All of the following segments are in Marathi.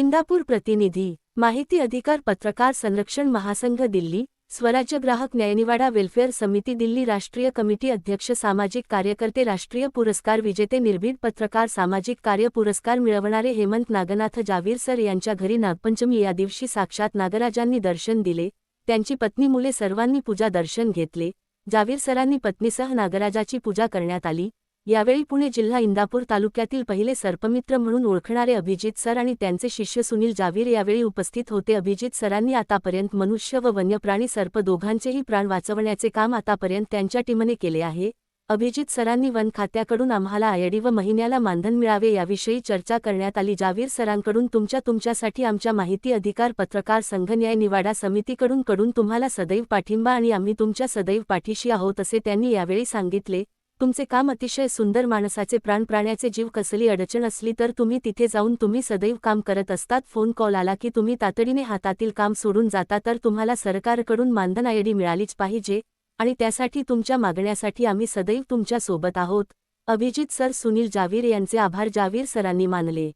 इंदापूर प्रतिनिधी माहिती अधिकार पत्रकार संरक्षण महासंघ दिल्ली स्वराज्य ग्राहक न्यायनिवाडा वेलफेअर समिती दिल्ली राष्ट्रीय कमिटी अध्यक्ष सामाजिक कार्यकर्ते राष्ट्रीय पुरस्कार विजेते निर्भीड पत्रकार सामाजिक कार्य पुरस्कार मिळवणारे हेमंत नागनाथ जावीर सर यांच्या घरी नागपंचमी या दिवशी साक्षात नागराजांनी दर्शन दिले. त्यांची पत्नी मुले सर्वांनी पूजा दर्शन घेतले. जावीर सरांनी पत्नीसह नागराजाची पूजा करण्यात आली. यावेळी पुणे जिल्हा इंदापूर तालुक्यातील पहिले सर्पमित्र म्हणून ओळखणारे अभिजित सर आणि त्यांचे शिष्य सुनील जावीर यावेळी उपस्थित होते. अभिजित सरांनी आतापर्यंत मनुष्य व वन्यप्राणी सर्प दोघांचेही प्राण वाचवण्याचे काम आतापर्यंत त्यांच्या टीमने केले आहे. अभिजित सरांनी वन खात्याकडून आम्हाला आयडी व महिन्याला मानधन मिळावे याविषयी चर्चा करण्यात आली. जावीर सरांकडून तुमच्या तुमच्यासाठी आमच्या माहिती अधिकार पत्रकार संघ न्याय निवाडा समितीकडून कडून तुम्हाला सदैव पाठिंबा आणि आम्ही तुमच्या सदैव पाठीशी आहोत असे त्यांनी यावेळी सांगितले. तुमचे काम अतिशय सुंदर माणसाचे प्राण प्राण्याचे जीव कसली अडचण असली तर तुम्ही तिथे जाऊन तुम्ही सदैव काम करत असतात. फोन कॉल आला की तुम्ही तातडीने हातातील काम सोडून जाता तर तुम्हाला सरकारकडून मानधन आयडी मिळालीच पाहिजे आणि त्यासाठी तुमच्या मागण्यासाठी आम्ही सदैव तुमच्यासोबत आहोत. अभिजित सर सुनील जावीर यांचे आभार. जावीर सरांनी मानले.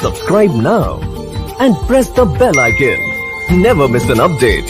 Subscribe now and press the bell icon never miss an update